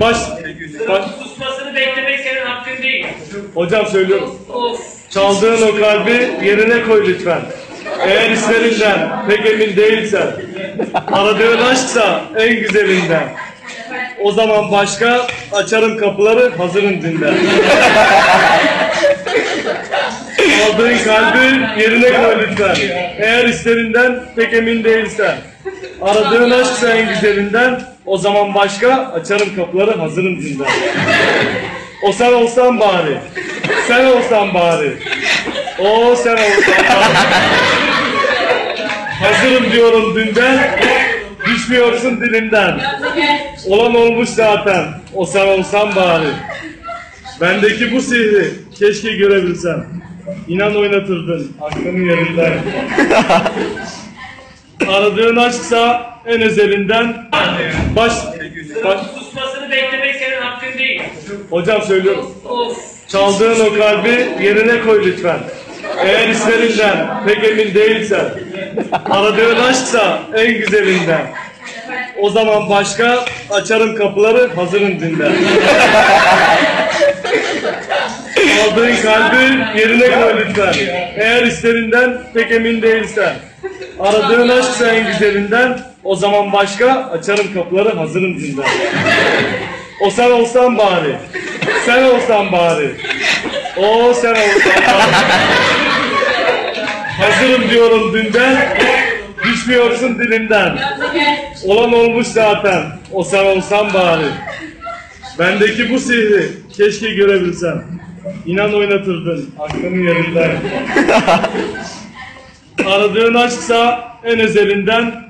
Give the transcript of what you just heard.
Baş, baş, Susmasını beklemek senin hakkın değil. hocam söylüyorum. Of. Çaldığın o kalbi yerine koy lütfen. Eğer işlerinden pek emin değilsen, aradığın aşksa en güzelinden. O zaman başka açarım kapıları hazırım dünden. Aldığın kalbi yerine koy lütfen. Eğer işlerinden pek emin değilsen, aradığın aşksa en güzelinden. O zaman başka açarım kapıları hazırım dünden. O sen olsan bari. Sen olsan bari. O sen olsan bari. Hazırım diyorum dünden. Düşmüyorsun dilimden. Olan olmuş zaten. O sen olsan bari. Bendeki bu sihri keşke görebilsem. İnan oynatırdın aklımın yerinden. Aradığın aşksa en özelinden. Baş, baş, Susmasını beklemek senin hakkın değil. hocam söylüyorum. Çaldığın o kalbi yerine koy lütfen. Eğer işlerinden pek emin değilsen, aradığın aşksa en güzelinden. O zaman başka açarım kapıları hazırım dünden. Aldığın kalbi yerine koy lütfen. Eğer işlerinden pek emin değilsen, aradığın aşksa en güzelinden. O zaman başka açarım kapıları hazırım dünden. O sen olsan bari. Sen olsan bari. O sen olsan bari. Hazırım diyorum dünden. Düşmüyorsun dilimden. Olan olmuş zaten. O sen olsan bari. Bendeki bu sihri keşke görebilsem. İnan oynatırdın aklımın yerinden. Aradığın aşksa en özelinden